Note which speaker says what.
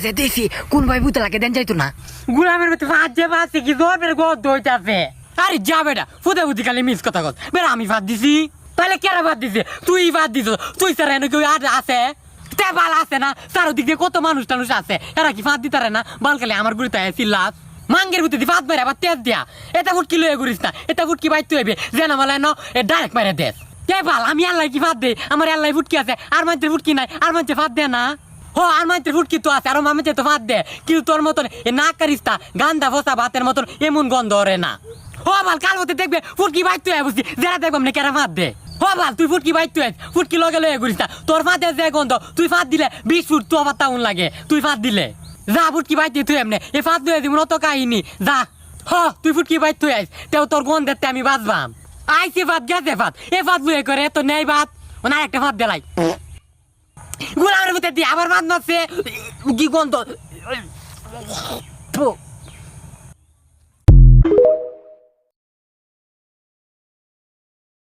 Speaker 1: আছে দেখি, কোন ভাই বুতে লাগে দেন যাইতো না।
Speaker 2: গুলামের ভিতরে ভাত যে ভাত কি জোরের গদ হইতাছে। আরে যা বেটা, ফুদে বুদ্ধি খালি মিস কথা কত বেটা, আমি ভাত দিছি। তাহলে কেরা ভাত দিছে? তুই ভাত দিছ। তুই স্যার এনে কেউ আর আছে? তে আছে না? চারোদিক দিয়ে কত মানুষ টানুষ আছে। এরা কি ভাত দিতারে না? বাল খালি আমার গুড়িতে চিল্লাস। মাঙ্গের ভিতরে ভাত মেরে আবার তেজ দিয়া। এটা ফুটকি লয়ে ঘুরিস না। এটা ফুটকি বাইতে হইবে যে না মালে ন ডাইরেক্ট মেরে দেশ কে বাল, আমি আল্লাহ কি ভাত দে আমার আল্লাহ ফুটকি আছে। আর মাঝে ফুটকি নাই। আর মাঝে ভাত দে না। ও আর মাঝে ফুটকি তো আছে? আর মাঝে তো ভাত দে। কিন্তু তোর মতন এ না কারিস্তা গান্দা ফসা ভাতের মতন এমন গন্ধ ওরে না। ও বাল, কাল হতে দেখবে ফুটকি বাইতে হয়ে বুঝছি। যারা দেখব না কেরা ভাত দে। ও বাল, তুই ফুটকি বাইতে হয়ে ফুটকি লগে লগে ঘুরিস না তোর ভাতে যে গন্ধ, তুই ভাত দিলে বিশ ফুট তো আবার তাউন লাগে। তুই ভাত দিলে। যা ফুটকি বাইতে তুই এমনি এ ভাত দিয়ে দিব তো কাহিনী। যা। হ, তুই ফুটকি বাইতে তুই আইস। তেও তোর গন্ধেতে আমি বাঁচবাম। আইসে ভাত গেছে ভাত এ ভাত লুয়ে করে তো নেই ভাত না, একটা ভাত দেলাই। দিয়ে আবার মাছ মারছে। কি গন্ধ?